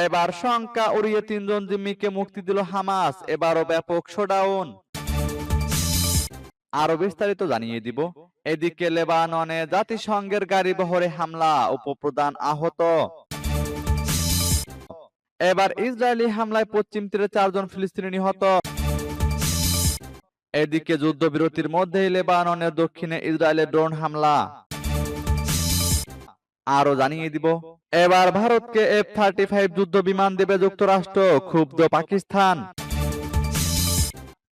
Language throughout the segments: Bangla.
এবার শঙ্কা উড়িয়ে তিনজন জিম্মিকে মুক্তি দিল হামাস, এবারও ব্যাপক শোডাউন আরও বিস্তারিত জানিয়ে দিব। এদিকে লেবাননে জাতিসংঘের গাড়ি বহরে হামলা, উপপ্রধান আহত। এবার ইসরায়েলি হামলায় পশ্চিম তীরে চারজন ফিলিস্তিনি নিহত। এদিকে যুদ্ধবিরতির মধ্যেই লেবাননের দক্ষিণে ইসরায়েলের ড্রোন হামলা। আরও জানিয়ে দিব, এবার ভারতকে এফ থার্টি ফাইভ যুদ্ধ বিমান দেবে যুক্তরাষ্ট্র, ক্ষুব্ধ পাকিস্তান।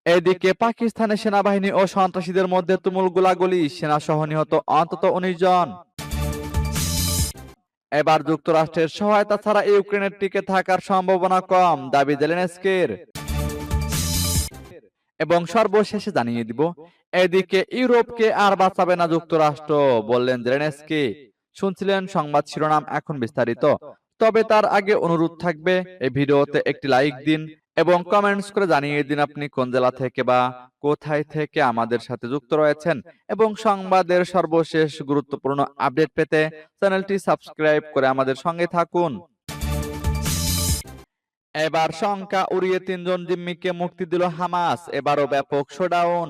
এদিকে পাকিস্তানের সেনাবাহিনী ও সন্ত্রাসীদের মধ্যে তুমুল গোলাগুলি, সেনা সহ নিহত অন্তত উনিশ জন। এবার যুক্তরাষ্ট্রের সহায়তা ছাড়া ইউক্রেনের টিকে থাকার সম্ভাবনা কম, দাবি জেলেনস্কির। এবং সর্বশেষে জানিয়ে দিব, এদিকে ইউরোপকে আর বাঁচাবে না যুক্তরাষ্ট্র, বললেন জেলেনস্কি। শুনছিলেন সংবাদ শিরোনাম এখন বিস্তারিত। তবে তার আগে অনুরোধ থাকবে, এই ভিডিওতে একটি লাইক দিন এবং কমেন্টস করে জানিয়ে দিন আপনি কোন জেলা থেকে বা কোথায় থেকে আমাদের সাথে যুক্ত রয়েছেন এবং সংবাদের সর্বশেষ গুরুত্বপূর্ণ আপডেট পেতে চ্যানেলটি সাবস্ক্রাইব করে আমাদের সঙ্গে থাকুন। এবার শঙ্কা উড়িয়ে তিনজন জিম্মিকে মুক্তি দিল হামাস, এবারও ব্যাপক শোডাউন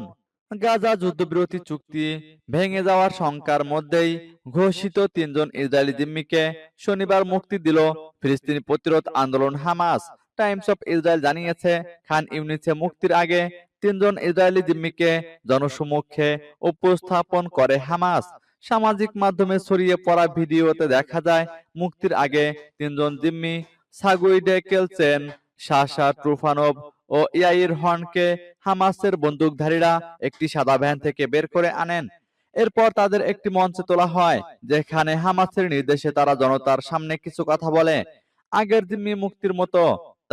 গাজা যুদ্ধবিরতি চুক্তি ভেঙে যাওয়ার শঙ্কার মধ্যেই ঘোষিত তিনজন ইসরায়েলি জিম্মিকে শনিবার মুক্তি দিল ফিলিস্তিনি প্রতিরোধ আন্দোলন হামাস। টাইমস অফ ইসরায়েল জানিয়েছে, খান ইউনিসে মুক্তির আগে তিনজন ইসরায়েলি জিম্মিকে জনসমক্ষে উপস্থাপন করে হামাস। সামাজিক মাধ্যমে ছড়িয়ে পড়া ভিডিওতে দেখা যায়, মুক্তির আগে তিনজন জিম্মি সাগুইডে কেলচেন শাসা ট্রুফানভ ও ইয়াইর হর্নকে হামাসের বন্দুকধারীরা একটি সাদা ভ্যান থেকে বের করে আনেন। এরপর তাদের একটি মঞ্চে তোলা হয়, যেখানে হামাসের নির্দেশে তারা জনতার সামনে কিছু কথা বলে। আগের জিম্মি মুক্তির মতো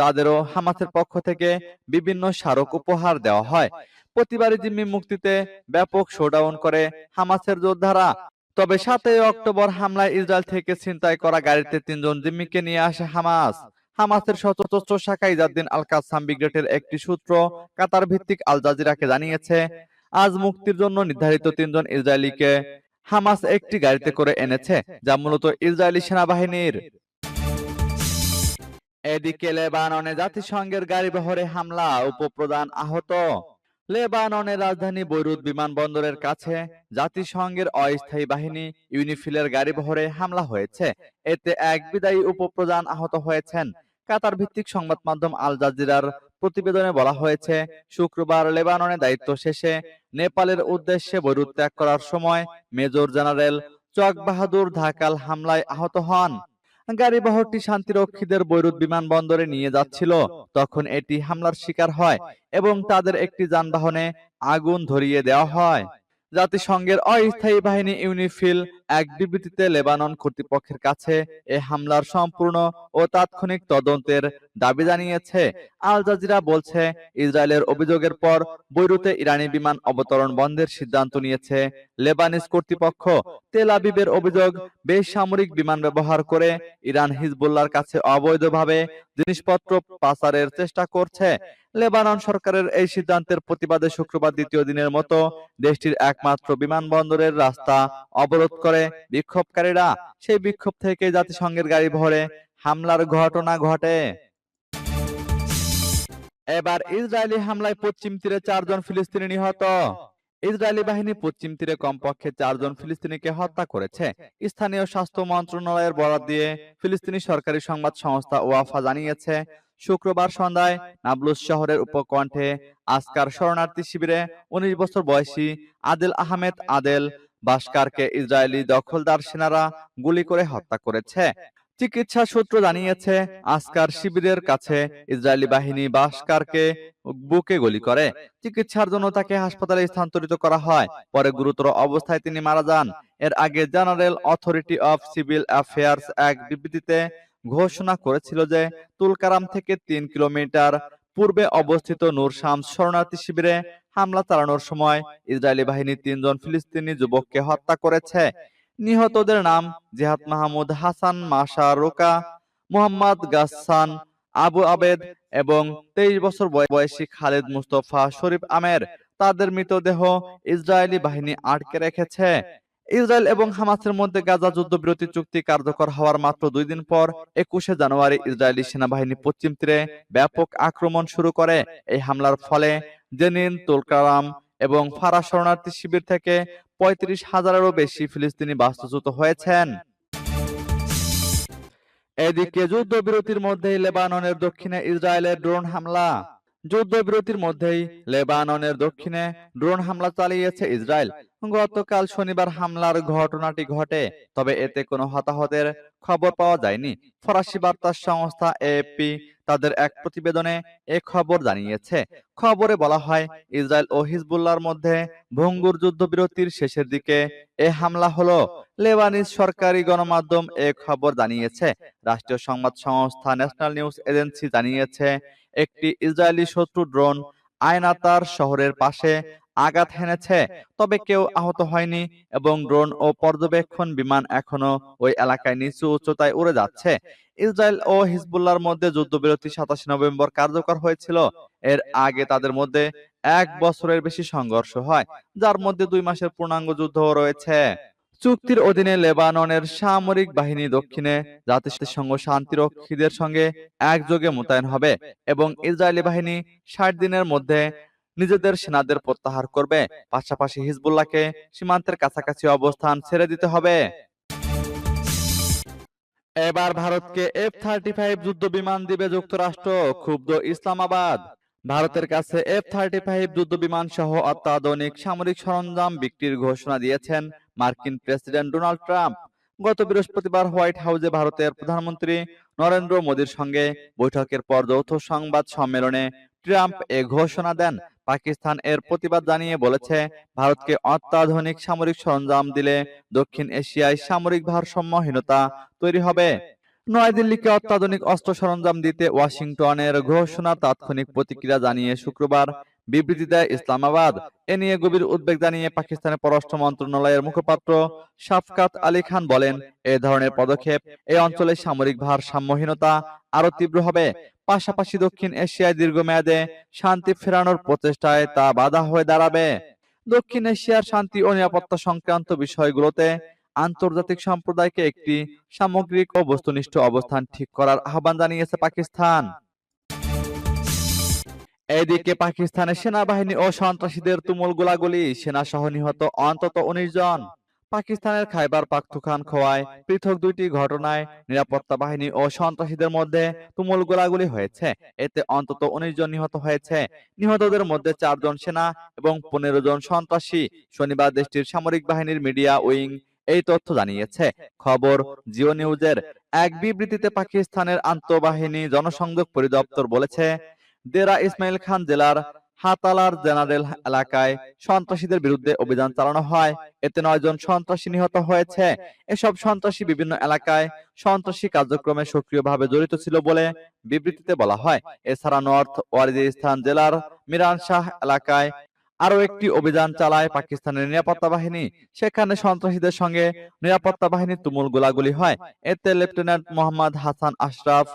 তাদেরও হামাসের পক্ষ থেকে বিভিন্ন স্মারক উপহার দেওয়া হয়। প্রতিবারই জিম্মি মুক্তিতে ব্যাপক শোডাউন করে হামাসের যোদ্ধারা। তবে সাতই অক্টোবর হামলায় ইসরায়েল থেকে ছিনতাই করা গাড়িতে তিনজন জিম্মিকে নিয়ে আসে হামাস। হামাসের সশস্ত্র শাখা ইজাদ্দিন আল কাসাম ব্রিগেডের একটি সূত্র কাতার ভিত্তিক আল জাজিরাকে জানিয়েছে, আজ মুক্তির জন্য নির্ধারিত তিনজন ইসরায়েলিকে হামাস একটি গাড়িতে করে এনেছে, যা মূলত ইসরায়েলি সেনাবাহিনীর। এদিকে লেবাননে জাতিসংঘের গাড়ি বহরে হামলা, উপপ্রধান আহত। লেবাননের রাজধানী বৈরুত বিমানবন্দরের কাছে জাতিসংঘের অস্থায়ী বাহিনী ইউনিফিলের গাড়ি বহরে হামলা হয়েছে। এতে এক বিদায়ী উপপ্রধান আহত হয়েছেন। কাতার ভিত্তিক সংবাদ মাধ্যম আল জাজিরার প্রতিবেদনে বলা হয়েছে, শুক্রবার লেবাননে দায়িত্ব শেষে নেপালের উদ্দেশ্যে বৈরুত ত্যাগ করার সময় মেজর জেনারেল চক বাহাদুর ধাকাল হামলায় আহত হন। গাড়িবহরটি শান্তিরক্ষীদের বৈরুত বিমানবন্দরে নিয়ে যাচ্ছিল। তখন এটি হামলার শিকার হয় এবং তাদের একটি যানবাহনে আগুন ধরিয়ে দেওয়া হয়। জাতিসংঘের অস্থায়ী বাহিনী ইউনিফিল এক বিবৃতিতে লেবানন কর্তৃপক্ষের কাছে এ হামলার সম্পূর্ণ ও তাৎক্ষণিক তদন্তের দাবি জানিয়েছে। আল জাজিরা বলছে, ইসরায়েলের অভিযোগের পর বৈরুতে ইরানি বিমান অবতরণ বন্ধের সিদ্ধান্ত নিয়েছে। লেবানিজ কর্তৃপক্ষ তেল আবিবের অভিযোগ বেসামরিক বিমান ব্যবহার করে ইরান হিজবুল্লাহর কাছে অবৈধভাবে জিনিসপত্র পাচারের চেষ্টা করছে। লেবানন সরকারের এই সিদ্ধান্তের প্রতিবাদে শুক্রবার দ্বিতীয় দিনের মতো দেশটির একমাত্র বিমানবন্দরের রাস্তা অবরোধ করে বিক্ষোভকারীরা সেই বিক্ষোভ থেকে জাতিসংঘের গাড়ি ভরে হামলার ঘটনা ঘটে। এবার ইসরায়েলি হামলায় পশ্চিম তীরে চারজন ফিলিস্তিনি নিহত। ইসরায়েলি বাহিনী পশ্চিম তীরে কমপক্ষে চারজন ফিলিস্তিনিকে হত্যা করেছে। স্থানীয় স্বাস্থ্য মন্ত্রণালয়ের বরাত দিয়ে ফিলিস্তিনি সরকারি সংবাদ সংস্থা ওয়াফা জানিয়েছে, শুক্রবার সন্ধ্যায় নাবলুস শহরের উপকণ্ঠে আসকার শরণার্থী শিবিরে উনিশ বছর বয়সী আদেল আহমেদ আদেল বাসকারকে ইসরায়েলি দখলদার সেনারা গুলি করে হত্যা করেছে। চিকিৎসা সূত্র জানিয়েছে আসকার শিবিরের কাছে ইসরায়েলি বাহিনী বাসকারকে বুকে গুলি করে। চিকিৎসার জন্য তাকে হাসপাতালে স্থানান্তরিত করা হয়। পরে গুরুতর অবস্থায় তিনি মারা যান। এর আগে general authority of civil affairs এক বিবৃতিতে ঘোষণা করেছিল যে তুলকারাম থেকে তিন কিলোমিটার পূর্বে অবস্থিত নূর শামস শরণার্থী শিবিরে হামলা চালানোর সময় ইসরায়েলি বাহিনী তিনজন ফিলিস্তিনি যুবককে হত্যা করেছে। নিহতদের নাম Jihad Mahmoud Hassan Masa Roka, Mohammed Ghassan Abu Abed এবং তেইশ বছর বয়সী খালেদ মুস্তফা শরীফ আমের। তাদের মৃতদেহ ইসরায়েলি বাহিনী আটকে রেখেছে। ইসরায়েল এবং হামাসের মধ্যে গাজা যুদ্ধবিরতি চুক্তি কার্যকর হওয়ার মাত্র দুই দিন পর একুশে জানুয়ারি ইসরায়েলি সেনাবাহিনী পশ্চিম তীরে ব্যাপক আক্রমণ শুরু করে। এই হামলার ফলে জেনিন, তুলকারাম এবং ফারা শরণার্থী শিবির থেকে পঁয়ত্রিশ হাজারেরও বেশি ফিলিস্তিনি বাস্তুচ্যুত হয়েছেন। এদিকে যুদ্ধবিরতির মধ্যেই লেবাননের দক্ষিণে ইসরায়েলের ড্রোন হামলা। যুদ্ধবিরতির মধ্যেই লেবাননের দক্ষিণে ড্রোন হামলা চালিয়েছে ইসরায়েল। গতকাল শনিবার হামলার ঘটনাটি ঘটে, তবে এতে কোনো হতাহতের খবর পাওয়া যায়নি। ফরাসি বার্তা সংস্থা এএফপি তাদের এক প্রতিবেদনে এ খবর জানিয়েছে। খবরে বলা হয়, ইসরায়েল ও হিজবুল্লাহর মধ্যে ভঙ্গুর যুদ্ধবিরতির শেষের দিকে এ হামলা হলো। লেবানিজ সরকারি গণমাধ্যম এ খবর জানিয়েছে। রাষ্ট্রীয় সংবাদ সংস্থা ন্যাশনাল নিউজ এজেন্সি জানিয়েছে একটি ইসরায়েলি শত্রু ড্রোন আয়নাতার শহরের পাশে আঘাত হেনেছে, তবে কেউ আহত হয়নি এবং ড্রোন ও পর্যবেক্ষণ বিমান এখনও ওই এলাকায় নিচু উচ্চতায় উড়ে যাচ্ছে। ইসরায়েল ও হিজবুল্লাহর মধ্যে যুদ্ধবিরতি সাতাশে নভেম্বর কার্যকর হয়েছিল। এর আগে তাদের মধ্যে এক বছরের বেশি সংঘর্ষ হয়, যার মধ্যে দুই মাসের পূর্ণাঙ্গ যুদ্ধ রয়েছে। চুক্তির অধীনে লেবাননের সামরিক বাহিনী দক্ষিণে জাতিসংঘ শান্তিরক্ষীদের সঙ্গে একযোগে মোতায়েন হবে এবং ইসরায়েলি বাহিনী ষাট দিনের মধ্যে নিজেদের সেনাদের প্রত্যাহার করবে। পাশাপাশি হিজবুল্লাহকে সীমান্তের কাছাকাছি অবস্থান ছেড়ে দিতে হবে। এবার ভারতকে এফ থার্টি ফাইভ যুদ্ধ বিমান দিবে যুক্তরাষ্ট্র, ক্ষুব্ধ ইসলামাবাদ। ভারতের কাছে এফ থার্টি ফাইভ যুদ্ধ বিমান সহ অত্যাধুনিক সামরিক সরঞ্জাম বিক্রির ঘোষণা দিয়েছেন মার্কিন প্রেসিডেন্ট ডোনাল্ড ট্রাম্প। গত বৃহস্পতিবার হোয়াইট হাউসে ভারতের প্রধানমন্ত্রী নরেন্দ্র মোদীর সঙ্গে বৈঠকের পর যৌথ সংবাদ সম্মেলনে ট্রাম্প এ ঘোষণা দেন। পাকিস্তান এর প্রতিবাদ জানিয়ে বলেছে ভারতকে অত্যাধুনিক সামরিক সরঞ্জাম দিলে দক্ষিণ এশিয়ায় সামরিক ভারসাম্যহীনতা তৈরি হবে। নয়াদিল্লিকে অত্যাধুনিক অস্ত্র সরঞ্জাম দিতে ওয়াশিংটনের ঘোষণা, তাৎক্ষণিক প্রতিক্রিয়া জানিয়ে শুক্রবার বিবৃতি দেয় ইসলামাবাদ। এ নিয়ে গভীর উদ্বেগ জানিয়ে পাকিস্তানের পররাষ্ট্র মন্ত্রণালয়ের মুখপাত্র শাফকাত আলী খান বলেন, এ ধরনের পদক্ষেপ এই অঞ্চলে সামরিক ভারসাম্যহীনতা আরও তীব্র হবে। পাশাপাশি দক্ষিণ এশিয়ায় দীর্ঘমেয়াদে শান্তি ফেরানোর প্রচেষ্টায় তা বাধা হয়ে দাঁড়াবে। দক্ষিণ এশিয়ার শান্তি ও নিরাপত্তা সংক্রান্ত বিষয়গুলোতে আন্তর্জাতিক সম্প্রদায়কে একটি সামগ্রিক ও বস্তুনিষ্ঠ অবস্থান ঠিক করার আহ্বান জানিয়েছে পাকিস্তান। এদিকে পাকিস্তানের সেনাবাহিনী ও সন্ত্রাসীদের তুমুল গোলাগুলি, সেনা সহ নিহত অন্তত উনিশ জন। পাকিস্তানের খাইবার পাখতুখান খোয়ায় পৃথক দুইটি ঘটনায় নিরাপত্তা বাহিনী ও সন্ত্রাসীদের মধ্যে তুমুল গোলাগুলি হয়েছে। এতে অন্তত উনিশ জন নিহত হয়েছে। নিহতদের মধ্যে চারজন সেনা এবং পনেরো জন সন্ত্রাসী। শনিবার দেশটির সামরিক বাহিনীর মিডিয়া উইং এই তথ্য জানিয়েছে। খবর, জিও নিউজের এক বিবৃতিতে পাকিস্তানের আন্তঃবাহিনী জনসংযোগ পরিদপ্তর বলেছে, দেরা ইসমাইল খান জেলার হাতালার জেনারেল এলাকায় সন্ত্রাসীদের বিরুদ্ধে অভিযান চালানো হয়। এতে নয় জন সন্ত্রাসী নিহত হয়েছে। এসব সন্ত্রাসী বিভিন্ন এলাকায় সন্ত্রাসী কার্যক্রমে সক্রিয়ভাবে জড়িত ছিল বলে বিবৃতিতে বলা হয়। এছাড়া নর্থ ওয়াজিরিস্তান জেলার মিরান শাহ এলাকায় আরও একটি অভিযান চালায় পাকিস্তানের নিরাপত্তা বাহিনী। সেখানে সন্ত্রাসীদের সঙ্গে নিরাপত্তা বাহিনীর তুমুল গোলাগুলি হয়। এতে লেফটেন্যান্ট মোহাম্মদ হাসান আশরাফ,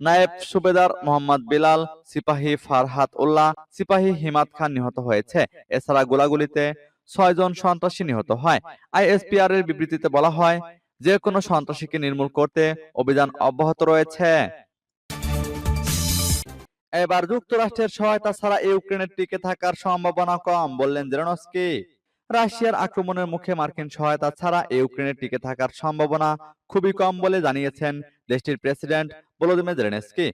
নায়েব সুবেদার মোহাম্মদ বিলাল, সিপাহী ফারহাত উল্লাহ, সিপাহী হিমাত খান নিহত হয়েছে। এছাড়া গোলাগুলিতে ছয়জন সন্ত্রাসী নিহত হয়। আইএসপিআর এর বিবৃতিতে বলা হয়, যে কোনো সন্ত্রাসীকে নির্মূল করতে অভিযান অব্যাহত রয়েছে। এবার যুক্তরাষ্ট্রের সহায়তা ছাড়া ইউক্রেনের টিকে থাকার সম্ভাবনা কম, বললেন জেলেনস্কি। রাশিয়ার আক্রমণের মুখে মার্কিন সহায়তা ছাড়া ইউক্রেনের টিকে থাকার সম্ভাবনা খুবই কম বলে জানিয়েছেন দেশটির প্রেসিডেন্ট ভলোদিমির জেলেনস্কি।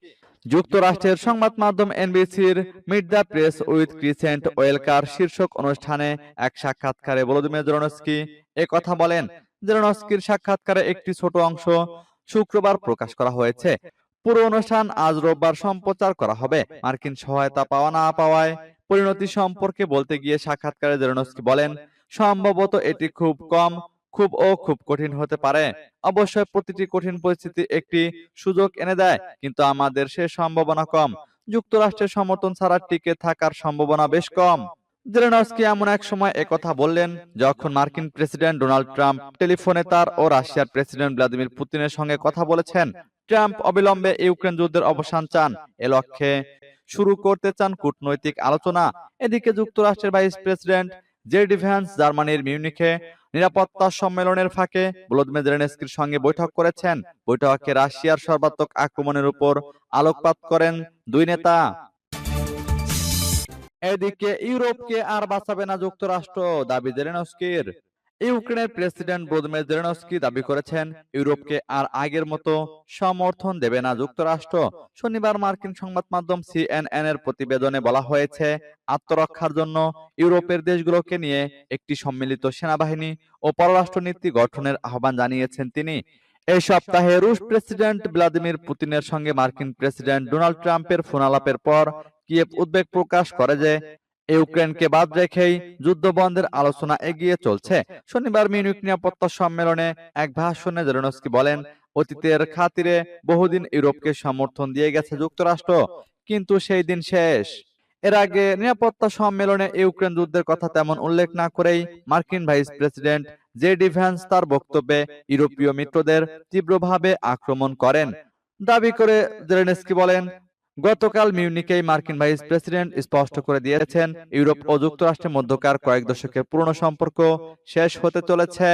যুক্তরাষ্ট্রের সংবাদ মাধ্যম এনবিসির meet the press with Kristen Welker শীর্ষক অনুষ্ঠানে এক সাক্ষাৎকারে ভলোদিমির জেলেনস্কি কথা বলেন। জেলেনস্কির সাক্ষাৎকারে একটি ছোট অংশ শুক্রবার প্রকাশ করা হয়েছে। পুরো অনুষ্ঠান আজ রোববার সম্প্রচার করা হবে। মার্কিন সহায়তা পাওয়া না পাওয়ায় পরিণতি সম্পর্কে বলতে গিয়ে সাক্ষাৎকারে জেরোনস্কি বলেন, সম্ভবত এটি খুব কম, খুব ও খুব কঠিন হতে পারে। অবশ্যই প্রতিটি কঠিন পরিস্থিতি একটি সুযোগ এনে দেয়, কিন্তু আমাদের সে সম্ভাবনা কম। যুক্তরাষ্ট্রের সমর্থন ছাড়া টিকে থাকার সম্ভাবনা বেশ কম। জেলেনস্কি এমন এক সময় একথা বললেন, যখন মার্কিন প্রেসিডেন্ট ডোনাল্ড ট্রাম্প টেলিফোনে তার ও রাশিয়ার প্রেসিডেন্ট ভ্লাদিমির পুতিনের সঙ্গে কথা বলেছেন, ট্রাম্প অবিলম্বে ইউক্রেন যুদ্ধের অবসান চান। এ লক্ষ্যে শুরু করতে চান কূটনৈতিক আলোচনা। এদিকে যুক্তরাষ্ট্রের ভাইস প্রেসিডেন্ট যে ডিফেন্স জার্মানির মিউনিখে নিরাপত্তা সম্মেলনের ফাঁকে ভলোদিমির জেলেনস্কির সঙ্গে বৈঠক করেছেন। বৈঠকে রাশিয়ার সর্বাত্মক আক্রমণের উপর আলোকপাত করেন দুই নেতা। এদিকে ইউরোপকে আর বাঁচাবে না যুক্তরাষ্ট্র, দাবি জেলেনস্কির। ইউক্রেনের প্রেসিডেন্ট ভলোদিমির জেলেনস্কি দাবি করেছেন, ইউরোপকে আর আগের মতো সমর্থন দেবে না যুক্তরাষ্ট্র। শনিবার মার্কিন সংবাদ মাধ্যম সিএনএন এর প্রতিবেদনে বলা হয়েছে, আত্মরক্ষার জন্য ইউরোপের দেশগুলোকে নিয়ে একটি সম্মিলিত সেনাবাহিনী ও পররাষ্ট্রনীতি গঠনের আহ্বান জানিয়েছেন তিনি। এই সপ্তাহে রুশ প্রেসিডেন্ট ভ্লাদিমির পুতিনের সঙ্গে মার্কিন প্রেসিডেন্ট ডোনাল্ড ট্রাম্পের ফোনালাপের পর কিয়েভ উদ্বেগ প্রকাশ করে যে, ইউক্রেনকে বাদ রেখেই যুদ্ধ বন্ধের আলোচনা এগিয়ে চলছে। শনিবার মিউনিক নিরাপত্তা সম্মেলনে এক ভাষণে জেলেনস্কি বলেন, অতীতের খাতিরে বহুদিন ইউরোপকে সমর্থন দিয়ে গেছে যুক্তরাষ্ট্র, কিন্তু সেই দিন শেষ। এর আগে নিরাপত্তা সম্মেলনে ইউক্রেন যুদ্ধের কথা তেমন উল্লেখ না করেই মার্কিন ভাইস প্রেসিডেন্ট জে ডিভেন্স তার বক্তব্যে ইউরোপীয় মিত্রদের তীব্রভাবে আক্রমণ করেন। দাবি করে জেলেনস্কি বলেন গতকাল মিউনিকে মার্কিন ভাইস প্রেসিডেন্ট স্পষ্ট করে দিয়েছেন, ইউরোপ ও যুক্তরাষ্ট্রের মধ্যকার কয়েক দশকের পুরনো সম্পর্ক শেষ হতে চলেছে।